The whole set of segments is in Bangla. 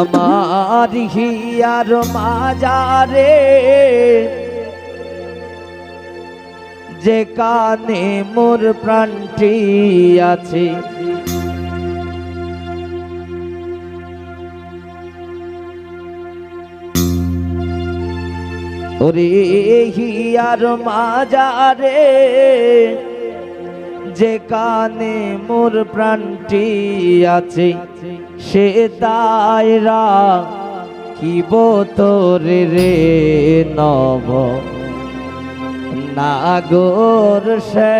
আমার হিয়ার মাজারে, যে কানে মোর প্রাণটি আছে। ওরে হিয়ার মাজারে, যে কানে মোর প্রাণটি আছে। সে তাইরা কি বোতর রে নব? নাগর সে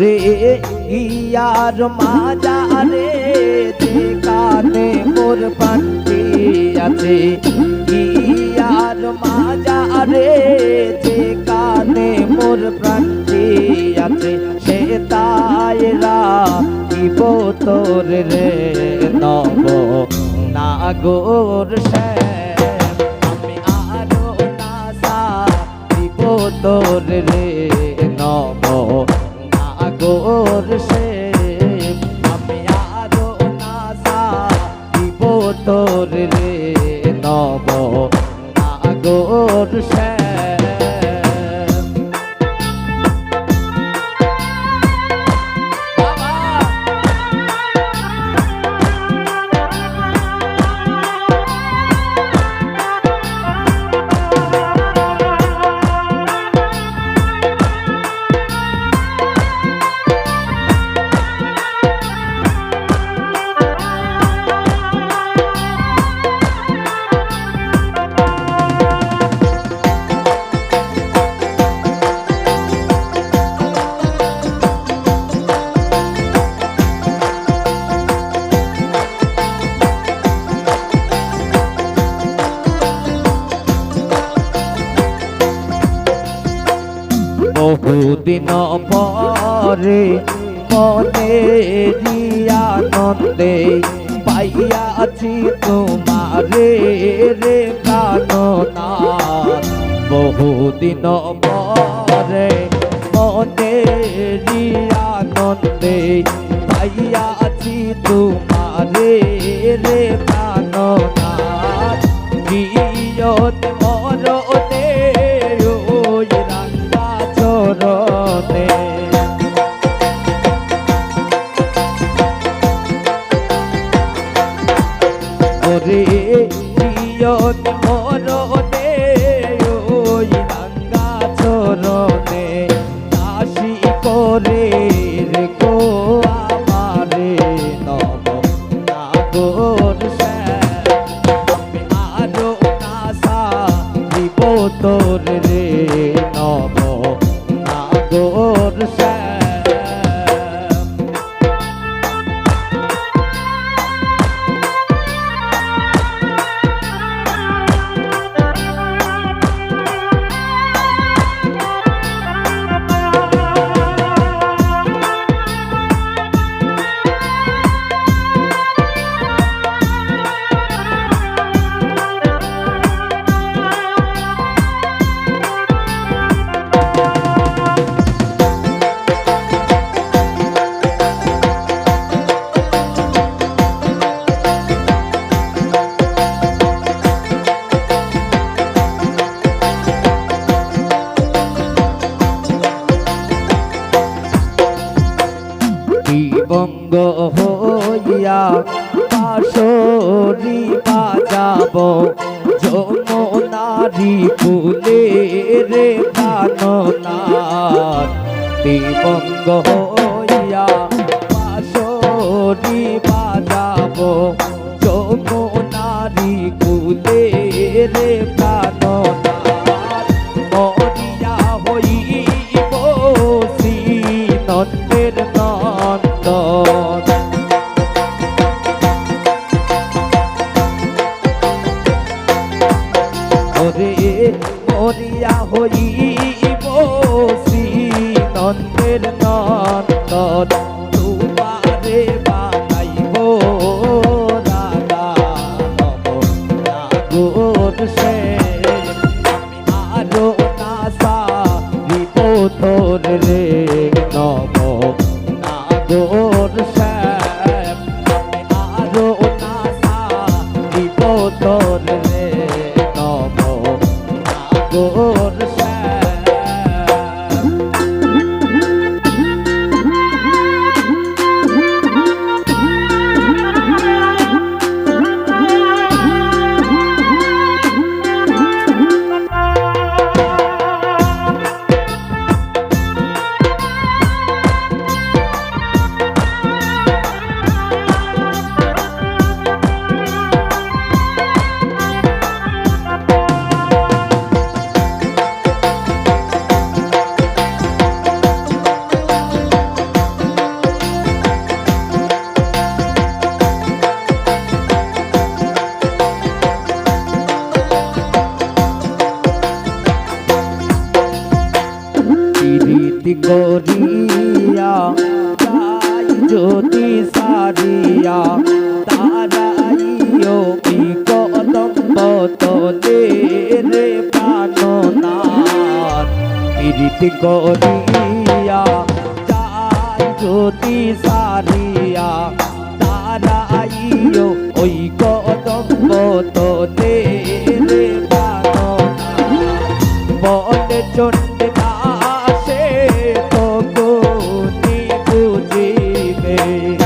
রে ইয়ার মাজারে যে কানে মোর পান্তি আছে। ইয়ার মাজারে যে কানে মোর প্রান্তি আছে, সে তাইরা কি বোতর রে নব। নাগর সে আমি আরও নাসা দিব তোর রে নব। নাগর সে আমি আরও নাসা দিব তোর রে বহুদিন পরে মনে আনন্দে পাইয়াছি তোমারে রে প্রাণনাথ বহুদিন পরে মনে আনন্দে পাইয়াছি তোমারে রে প্রিয়ত মরতে ওই রাঙ্গা চরণে দাসী করে রে গো আমারে নব নাগর আরও তোর রে। ফুলে রে কাননাথ হইয়া পাশরি মন রে জ্যোতি সারিয়া তারাইও বিকদম্ব তলে রে প্রাণনাথ? পীড়িত করিয়া চাল জ্যোতি সারিয়া তারাইও ওই day.